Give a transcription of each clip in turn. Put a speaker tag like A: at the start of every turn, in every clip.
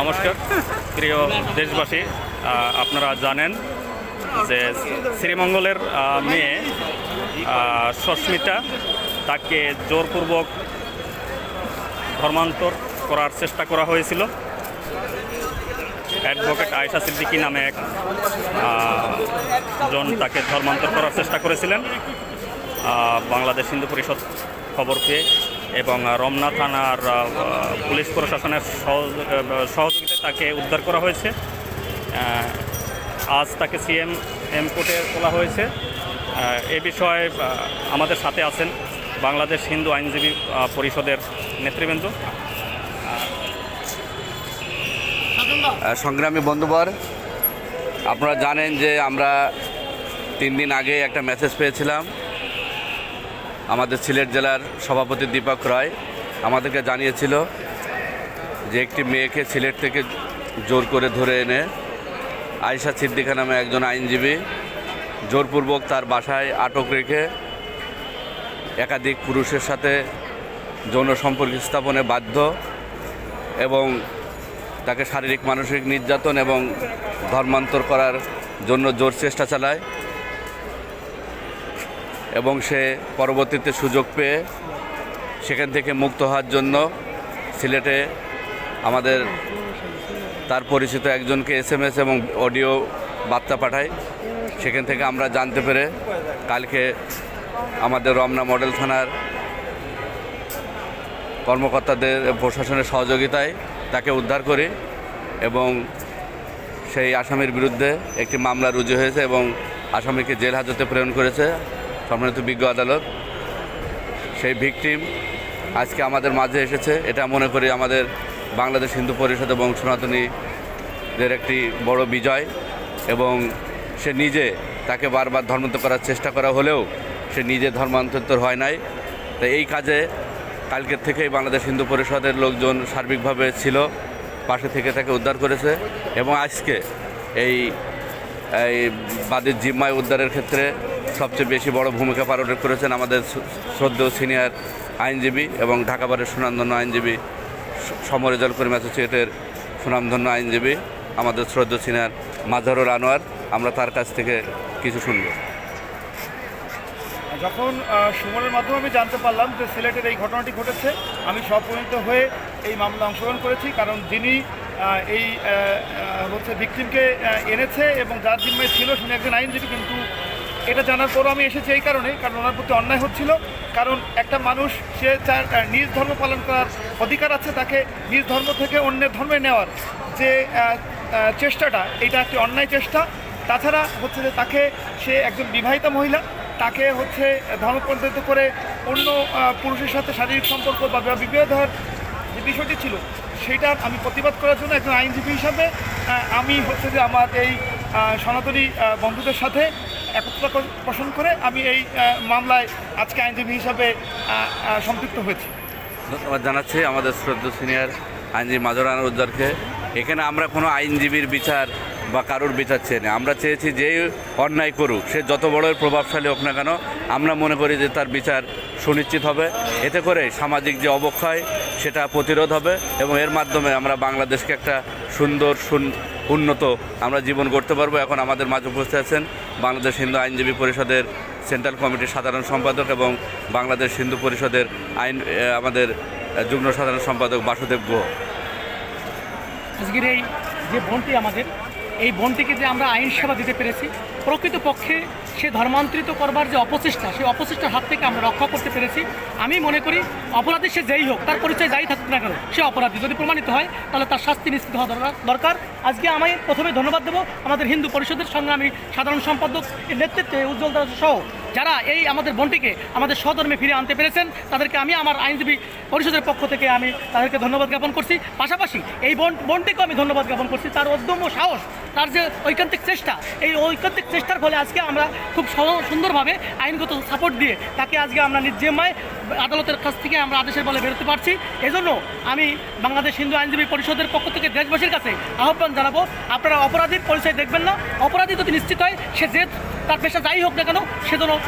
A: নমস্কার, প্রিয় দেশবাসী আপনারা জানেন যে শ্রীমঙ্গলের মেয়ে সস্মিতা, তাকে জোরপূর্বক ধর্মান্তর করার চেষ্টা করা হয়েছিল। অ্যাডভোকেট আয়সা সিদ্দিকী নামে এক জন তাকে ধর্মান্তর করার চেষ্টা করেছিলেন। বাংলাদেশ হিন্দু পরিষদ খবর পেয়ে এবং রমনা থানার পুলিশ প্রশাসনের সহযোগিতায় তাকে উদ্ধার করা হয়েছে। আজ তাকে সিএম, এম কোর্টে তোলা হয়েছে। এ বিষয়ে আমাদের সাথে আছেন বাংলাদেশ হিন্দু আইনজীবী পরিষদের নেতৃবৃন্দ।
B: সংগ্রামী বন্ধুবর, আপনারা জানেন যে আমরা তিন দিন আগে একটা মেসেজ পেয়েছিলাম। আমাদের সিলেট জেলার সভাপতি দীপক রায় আমাদেরকে জানিয়েছিল যে একটি মেয়েকে সিলেট থেকে জোর করে ধরে এনে আয়সা সিদ্দিকা নামে একজন আইনজীবী জোরপূর্বক তার বাসায় আটক রেখে একাধিক পুরুষের সাথে যৌন সম্পর্ক স্থাপনে বাধ্য এবং তাকে শারীরিক, মানসিক নির্যাতন এবং ধর্মান্তর করার জন্য জোর চেষ্টা চালায়। এবং সে পরবর্তীতে সুযোগ পেয়ে সেখান থেকে মুক্ত হওয়ার জন্য সিলেটে আমাদের তার পরিচিত একজনকে এস এম এস এবং অডিও বার্তা পাঠায়। সেখান থেকে আমরা জানতে পেরে কালকে আমাদের রমনা মডেল থানার কর্মকর্তাদের প্রশাসনের সহযোগিতায় তাকে উদ্ধার করি এবং সেই আসামির বিরুদ্ধে একটি মামলা রুজু হয়েছে এবং আসামিকে জেল হাজতে প্রেরণ করেছে। সম্মানিত বিজ্ঞ আদালত, সেই ভিকটিম আজকে আমাদের মাঝে এসেছে। এটা মনে করি আমাদের বাংলাদেশ হিন্দু পরিষদ এবং সনাতনীদের একটি বড় বিজয় এবং সে নিজে তাকে বারবার ধর্মান্তর করার চেষ্টা করা হলেও সে নিজে ধর্মান্তর হয় নাই। তো এই কাজে কালকের থেকেই বাংলাদেশ হিন্দু পরিষদের লোকজন সার্বিকভাবে ছিল, পাশে থেকে তাকে উদ্ধার করেছে এবং আজকে এই এই বাদের জিম্মায় উদ্ধারের ক্ষেত্রে সবচেয়ে বেশি বড় ভূমিকা পালন করেছেন আমাদের শ্রদ্ধেয় সিনিয়র আইনজীবী এবং ঢাকা বারের সুনামধন্য আইনজীবী স- সমর রেজাল করিম অ্যাসোসিয়েটের সুনামধন্য আইনজীবী, আমাদের শ্রদ্ধেয় সিনিয়র মাজারুল আনোয়ার। আমরা তার কাছ থেকে কিছু শুনব।
C: যখন সুমনের মাধ্যমে আমি জানতে পারলাম যে সিলেটের এই ঘটনাটি ঘটেছে, আমি স্বপরিণত হয়ে এই মামলা অংশগ্রহণ করেছি, কারণ যিনি এই হচ্ছে ভিকটিমকে এনেছে এবং যার জিম্মায় ছিল তিনি একজন আইনজীবী কিন্তু এটা জানার পরও আমি এসেছি এই কারণে, কারণ ওনার প্রতি অন্যায় হচ্ছিল। কারণ একটা মানুষ, সে তার নিজ ধর্ম পালন করার অধিকার আছে, তাকে নিজ ধর্ম থেকে অন্যের ধর্মে নেওয়ার যে চেষ্টাটা, এটা একটি অন্যায় চেষ্টা। তাছাড়া হচ্ছে যে তাকে সে একজন বিবাহিতা মহিলা, তাকে হচ্ছে ধর্মপরিণত করে অন্য পুরুষের সাথে শারীরিক সম্পর্ক বা বিবাহ দেওয়ার যে বিষয়টি ছিল, সেটার আমি প্রতিবাদ করার জন্য একজন আইনজীবী হিসাবে আমি হচ্ছে যে আমার এই সনাতনী বন্ধুদের সাথে একত্র পোষণ করে আমি এই মামলায় আজকে আইনজীবী হিসাবে সম্পৃক্ত হয়েছি।
B: ধন্যবাদ জানাচ্ছি আমাদের শ্রদ্ধেয় সিনিয়র আইনজীবী মাজরান উদ্দারকে এখানে আমরা কোনো আইনজীবীর বিচার বা কারোর বিচার চেয়ে নেই। আমরা চেয়েছি যে অন্যায় করুক, সে যত বড় প্রভাবশালী হোক না কেন, আমরা মনে করি যে তার বিচার সুনিশ্চিত হবে। এতে করে সামাজিক যে অবক্ষয়, সেটা প্রতিরোধ হবে এবং এর মাধ্যমে আমরা বাংলাদেশকে একটা সুন্দর, সুন উন্নত আমরা জীবন গড়তে পারব। এখন আমাদের মাঝে উপস্থিত আছেন বাংলাদেশ হিন্দু আইনজীবী পরিষদের সেন্ট্রাল কমিটির সাধারণ সম্পাদক এবং বাংলাদেশ হিন্দু পরিষদের আইন আমাদের যুগ্ম সাধারণ সম্পাদক বাসুদেব গুহ।
D: আজকের এই যে বনটি আমাদের এই বোনটিকে যে আমরা আইন সেবা দিতে পেরেছি, প্রকৃতপক্ষে সে ধর্মান্তরিত করবার যে অপচেষ্টা, সেই অপচেষ্টার হাত থেকে আমরা রক্ষা করতে পেরেছি। আমি মনে করি অপরাধী সে যেই হোক, তার পরিচয় যাই থাকুক না কেন, সে অপরাধী। যদি প্রমাণিত হয়, তাহলে তার শাস্তি নিশ্চিত হওয়া দরকার- আজকে আমি প্রথমে ধন্যবাদ দেবো আমাদের হিন্দু পরিষদের সঙ্গে আমি সাধারণ সম্পাদক নেতৃত্বে উজ্জ্বল দাস সহ যারা এই আমাদের বোনটিকে আমাদের স্বধর্মে ফিরে আনতে পেরেছেন, তাদেরকে আমি আমার আইনজীবী পরিষদের পক্ষ থেকে আমি তাদেরকে ধন্যবাদ জ্ঞাপন করছি। পাশাপাশি এই বোন বোনটিকেও আমি ধন্যবাদ জ্ঞাপন করছি। তার অদম্য সাহস, তার যে ঐকান্তিক চেষ্টা, এই ঐকান্তিক চেষ্টার ফলে আজকে আমরা খুব সুন্দরভাবে আইনগত সাপোর্ট দিয়ে তাকে আজকে আমরা নির্জেমায় আদালতের কাছ থেকে আমরা আদেশের বলে বেরোতে পারছি। এজন্য আমি বাংলাদেশ হিন্দু আইনজীবী পরিষদের পক্ষ থেকে দেশবাসীর কাছে আহ্বান জানাব, আপনারা অপরাধীর পরিচয় দেখবেন না। অপরাধী যদি নিশ্চিত হয়, সে যে তার পেশা যাই হোক না কেন সে যেন আহ,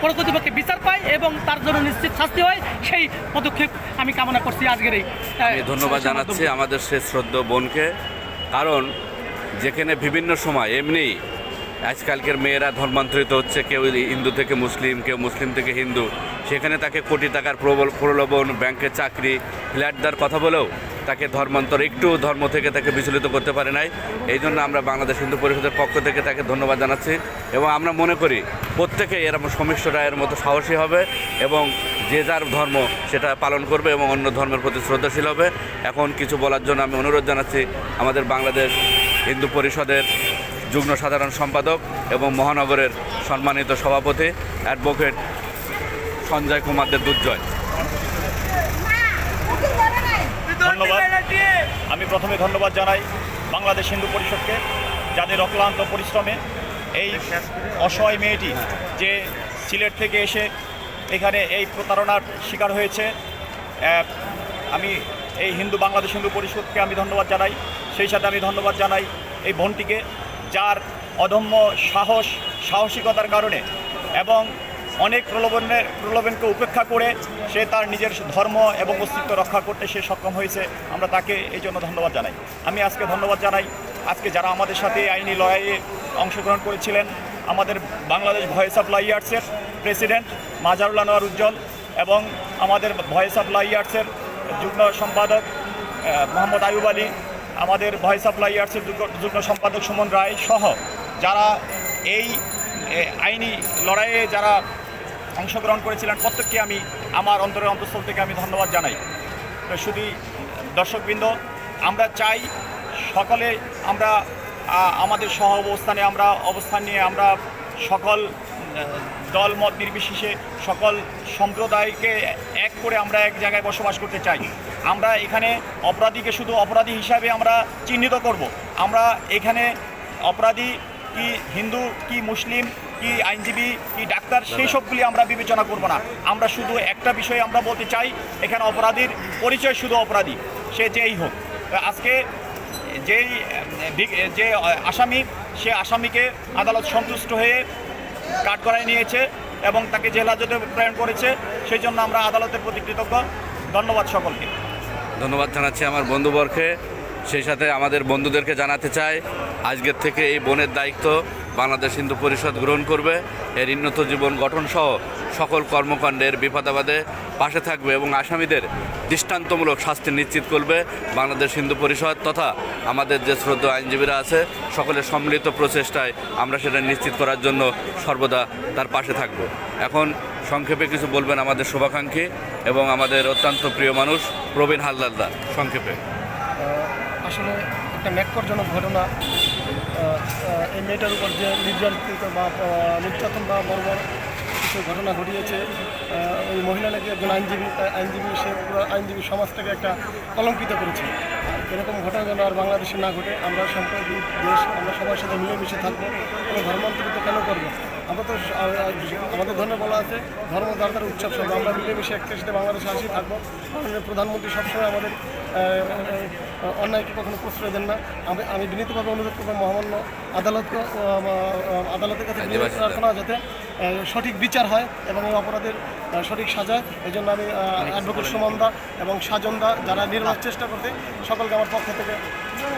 D: প্রকৃতপক্ষে বিচার পায় এবং তার জন্য নিশ্চিত শাস্তি হয় সেই পদক্ষেপ আমি কামনা করছি আজকের এই
B: ধন্যবাদ জানাচ্ছি আমাদের সে শ্রদ্ধ বোনকে কারণ যেখানে বিভিন্ন সময় এমনি আজকালকের মেয়েরা ধর্মান্তরিত হচ্ছে কেউ হিন্দু থেকে মুসলিম কেউ মুসলিম থেকে হিন্দু সেখানে তাকে কোটি টাকার প্রবল প্রলোভন ব্যাংকের চাকরি ফ্ল্যাট দেওয়ার কথা বলেও তাকে ধর্মান্তর, একটু ধর্ম থেকে তাকে বিচলিত করতে পারে নাই। এই জন্য আমরা বাংলাদেশ হিন্দু পরিষদের পক্ষ থেকে তাকে ধন্যবাদ জানাচ্ছি এবং আমরা মনে করি প্রত্যেকে এরকম সমিষ্ট রায়ের মতো সাহসী হবে এবং যে যার ধর্ম সেটা পালন করবে এবং অন্য ধর্মের প্রতি শ্রদ্ধাশীল হবে। এখন কিছু বলার জন্য আমি অনুরোধ জানাচ্ছি আমাদের বাংলাদেশ হিন্দু পরিষদের যুগ্ম সাধারণ সম্পাদক এবং মহানগরের সম্মানিত সভাপতি অ্যাডভোকেট সঞ্জয় কুমারদের দুর্জয়
E: ধন্যবাদ। আমি প্রথমে ধন্যবাদ জানাই বাংলাদেশ হিন্দু পরিষদকে যাদের অক্লান্ত পরিশ্রমে এই অসহায় মেয়েটি যে সিলেট থেকে এসে এখানে এই প্রতারণার শিকার হয়েছে আমি এই হিন্দু বাংলাদেশ হিন্দু পরিষদকে আমি ধন্যবাদ জানাই। সেই সাথে আমি ধন্যবাদ জানাই এই বোনটিকে যার অদম্য সাহস সাহসিকতার কারণে এবং অনেক প্রলোভনের প্রলোভনকে উপেক্ষা করে সে তার নিজের ধর্ম এবং অস্তিত্ব রক্ষা করতে সে সক্ষম হয়েছে। আমরা তাকে এই জন্য ধন্যবাদ জানাই। আমি আজকে ধন্যবাদ জানাই। আজকে যারা আমাদের সাথে আইনি লড়াইয়ে অংশগ্রহণ করেছিলেন, আমাদের বাংলাদেশ ভয়েস অফ লাইয়ার্সের প্রেসিডেন্ট মাজারুল আনোয়ার উজ্জ্বল এবং আমাদের ভয়েস অফ লাইয়ার্সের যুগ্ম সম্পাদক মোহাম্মদ আয়ুব আলী, আমাদের ভয়েস অফ লাইয়ার্সের যুগ্ম- সম্পাদক সুমন রায় সহ যারা এই আইনি লড়াইয়ে যারা অংশগ্রহণ করেছিলেন। প্রত্যেককে আমি আমার অন্তরের অন্তঃস্থল থেকে আমি ধন্যবাদ জানাই। তো শুধু দর্শকবৃন্দ, আমরা চাই সকলে আমরা আমাদের সহ অবস্থানে আমরা অবস্থান নিয়ে আমরা সকল দল, মত নির্বিশেষে সকল সম্প্রদায়কে এক করে আমরা এক জায়গায় বসবাস করতে চাই। আমরা এখানে অপরাধীকে শুধু অপরাধী হিসাবে আমরা চিহ্নিত করব। আমরা এখানে অপরাধী কি হিন্দু কি মুসলিম কি আইনজীবী, কি ডাক্তার, সেই সবগুলি আমরা বিবেচনা করব না। আমরা শুধু একটা বিষয় আমরা বলতে চাই, এখানে অপরাধীর পরিচয় শুধু অপরাধী, সে যেই হোক। আজকে যেই, যে আসামি, সে আসামিকে আদালত সন্তুষ্ট হয়ে কাঠগড়ায় নিয়েছে এবং তাকে জেল হাজতে প্রেরণ করেছে, সেই জন্য আমরা আদালতের প্রতি কৃতজ্ঞ। ধন্যবাদ সকলকে।
B: ধন্যবাদ জানাচ্ছি আমার বন্ধুবর্গকে সেই সাথে আমাদের বন্ধুদেরকে জানাতে চাই, আজকের থেকে এই বনের দায়িত্ব বাংলাদেশ হিন্দু পরিষদ গ্রহণ করবে। এর উন্নত জীবন গঠন সহ সকল কর্মকাণ্ডের বিপদাবাদে পাশে থাকবে এবং আসামিদের দৃষ্টান্তমূলক শাস্তি নিশ্চিত করবে বাংলাদেশ হিন্দু পরিষদ তথা আমাদের যে শ্রদ্ধা আইনজীবীরা আছে, সকলের সম্মিলিত প্রচেষ্টায় আমরা সেটা নিশ্চিত করার জন্য সর্বদা তার পাশে থাকব। এখন সংক্ষেপে কিছু বলবেন আমাদের শুভাকাঙ্ক্ষী এবং আমাদের অত্যন্ত প্রিয় মানুষ প্রবীণ হালদারদা, সংক্ষেপে।
F: আসলে একটা ন্যাক্করজনক ঘটনা এই মেয়েটার উপর যে নির্যাতিত বা নির্যাতন বা বর্বর কিছু ঘটনা ঘটিয়েছে ওই মহিলা নাকি একজন আইনজীবী আইনজীবী, সে পুরো আইনজীবী সমাজটাকে একটা কলঙ্কিত করেছে। এরকম ঘটনা যেন আর বাংলাদেশে না ঘটে, আমরা সম্প্রতি দেশ, আমরা সবার সাথে মিলেমিশে থাকব, কোনো ধর্মান্তরিত কেন করব? আমরা তো আমাদের ধর্মে বলা আছে ধর্ম যার উৎসব সব। আমরা মিলেমিশে একটা সাথে বাংলাদেশে আসি থাকব। মাননীয় প্রধানমন্ত্রী সবসময় আমাদের অন্যায়কে কখনো প্রশ্রয় দেন না। আমি আমি বিনীতভাবে অনুরোধ করব মহামান্য আদালতকে আদালতের কাছে বিনীত প্রার্থনা যাতে সঠিক বিচার হয় এবং এই অপরাধের সঠিক সাজা এই জন্য আমি অ্যাডভোকেট সুমনদা এবং সাজনদা যারা নির্বাচ চেষ্টা করতে সকলকে আমার পক্ষ থেকে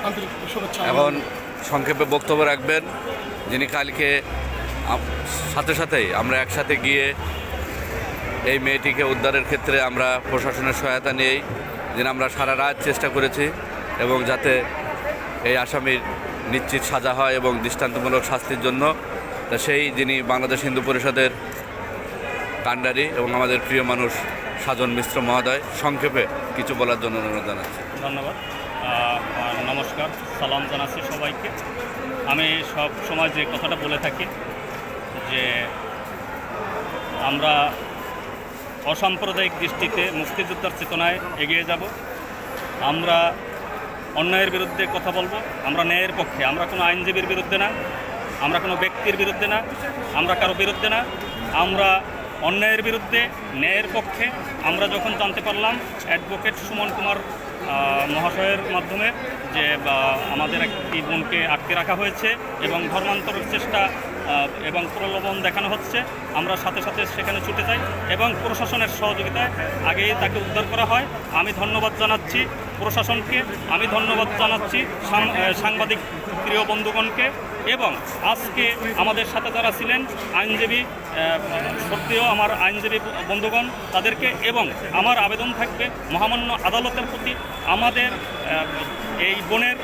F: আন্তরিক শুভেচ্ছা।
B: এখন সংক্ষেপে বক্তব্য রাখবেন যিনি কালকে সাথে সাথেই আমরা একসাথে গিয়ে এই মেয়েটিকে উদ্ধারের ক্ষেত্রে আমরা প্রশাসনের সহায়তা নিয়েই যেন আমরা সারা রাত চেষ্টা করেছি এবং যাতে এই আসামির নিশ্চিত সাজা হয় এবং দৃষ্টান্তমূলক শাস্তির জন্য। তা সেই যিনি বাংলাদেশ হিন্দু পরিষদের কাণ্ডারি এবং আমাদের প্রিয় মানুষ সাজন মিশ্র মহোদয়, সংক্ষেপে কিছু বলার জন্য অনুরোধ জানাচ্ছি।
A: ধন্যবাদ। নমস্কার, সালাম জানাচ্ছি সবাইকে। আমি সব সময় যে কথাটা বলে থাকি যে আমরা অসাম্প্রদায়িক দৃষ্টিতে মুক্তিযোদ্ধার চেতনায় এগিয়ে যাব। আমরা অন্যায়ের বিরুদ্ধে কথা বলব, আমরা ন্যায়ের পক্ষে। আমরা কোনো আইনজীবীর বিরুদ্ধে না, আমরা কোনো ব্যক্তির বিরুদ্ধে না, আমরা কারও বিরুদ্ধে না। আমরা অন্যায়ের বিরুদ্ধে, ন্যায়ের পক্ষে। আমরা যখন জানতে পারলাম, অ্যাডভোকেট সুমন কুমার মহাশয়ের মাধ্যমে যে আমাদের একটি বোনকে আটকে রাখা হয়েছে এবং ধর্মান্তরের চেষ্টা এবং প্রলোভন দেখানো হচ্ছে। আমরা সাথে সাথে সেখানে ছুটে যাই এবং প্রশাসনের সহযোগিতায় আগেই তাকে উদ্ধার করা হয়। আমি ধন্যবাদ জানাচ্ছি প্রশাসনকে, আমি ধন্যবাদ জানাচ্ছি সাংবাদিক প্রিয় বন্ধুগণকে এবং আজকে আমাদের সাথে যারা ছিলেন আইনজীবী সত্যিও আমার আইনজীবী বন্ধুগণ তাদেরকে এবং আমার আবেদন থাকবে মহামান্য আদালতের প্রতি। আমাদের এই বোনের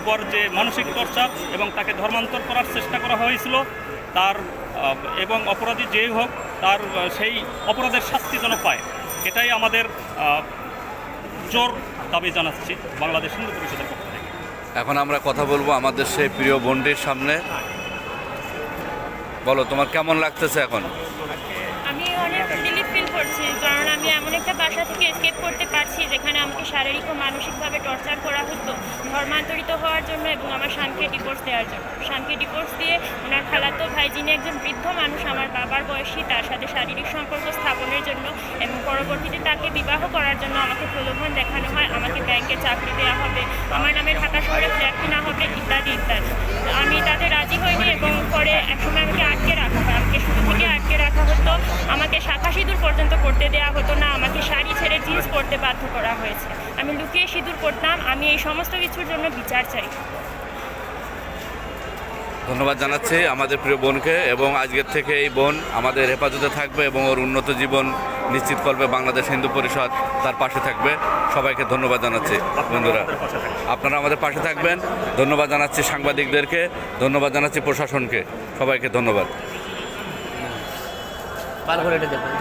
A: উপর যে মানসিক টর্চার এবং তাকে ধর্মান্তর করার চেষ্টা করা হয়েছিল তার এবং অপরাধী যেই হোক তার সেই অপরাধের শাস্তি যেন পায় এটাই আমাদের জোর দাবি জানাচ্ছি বাংলাদেশ হিন্দু পরিষদের পক্ষ থেকে।
B: এখন আমরা কথা বলব আমাদের সেই প্রিয় বোনটির সামনে। বলো তোমার কেমন লাগতেছে এখন?
G: আমি অনেক ফিল করছি, কারণ আমি এমন একটা বাসা থেকে এসকেপ করতে পারছি যেখানে আমাকে শারীরিক ও মানসিকভাবে টর্চার করা হতো, ধর্মান্তরিত হওয়ার জন্য এবং আমার শানকে ডিভোর্স দেওয়ার জন্য। শানকে ডিভোর্স দিয়ে ওনার খালাতো ভাই, যিনি একজন বৃদ্ধ মানুষ, আমার বাবার বয়সী, তার সাথে শারীরিক সম্পর্ক স্থাপনের জন্য এবং পরবর্তীতে তাকে বিবাহ করার জন্য আমাকে প্রলোভন দেখানো হয়, আমাকে ব্যাংকে চাকরি দেওয়া হবে, আমার নামে ঢাকা শহরে ফ্ল্যাট কেনা হবে, ইত্যাদি ইত্যাদি। আমি তাতে রাজি হইনি এবং পরে একসময় আমাকে আটকে রাখা হয়। আমাকে শুরু থেকে আটকে রাখা হতো, আমাকে শাখা সিঁদুর পর্যন্ত করতে দেওয়া হতো না। আমাকে শাড়ি ছেড়ে জিন্স পরতে বাধ্য করা হয়েছে। আমি লুকিয়ে সিঁদুর করতাম আমি এই সমস্ত কিছুর জন্য বিচার চাই।
B: ধন্যবাদ জানাচ্ছি আমাদের প্রিয় বোনকে এবং আজকের থেকে এই বোন আমাদের হেফাজতে থাকবে এবং ওর উন্নত জীবন নিশ্চিত করবে বাংলাদেশ হিন্দু পরিষদ তার পাশে থাকবে। সবাইকে ধন্যবাদ জানাচ্ছি বন্ধুরা। আপনারা আমাদের পাশে থাকবেন। ধন্যবাদ জানাচ্ছি সাংবাদিকদেরকে। ধন্যবাদ জানাচ্ছি প্রশাসনকে। সবাইকে ধন্যবাদ।
H: ভালো করে এটা দেখবেন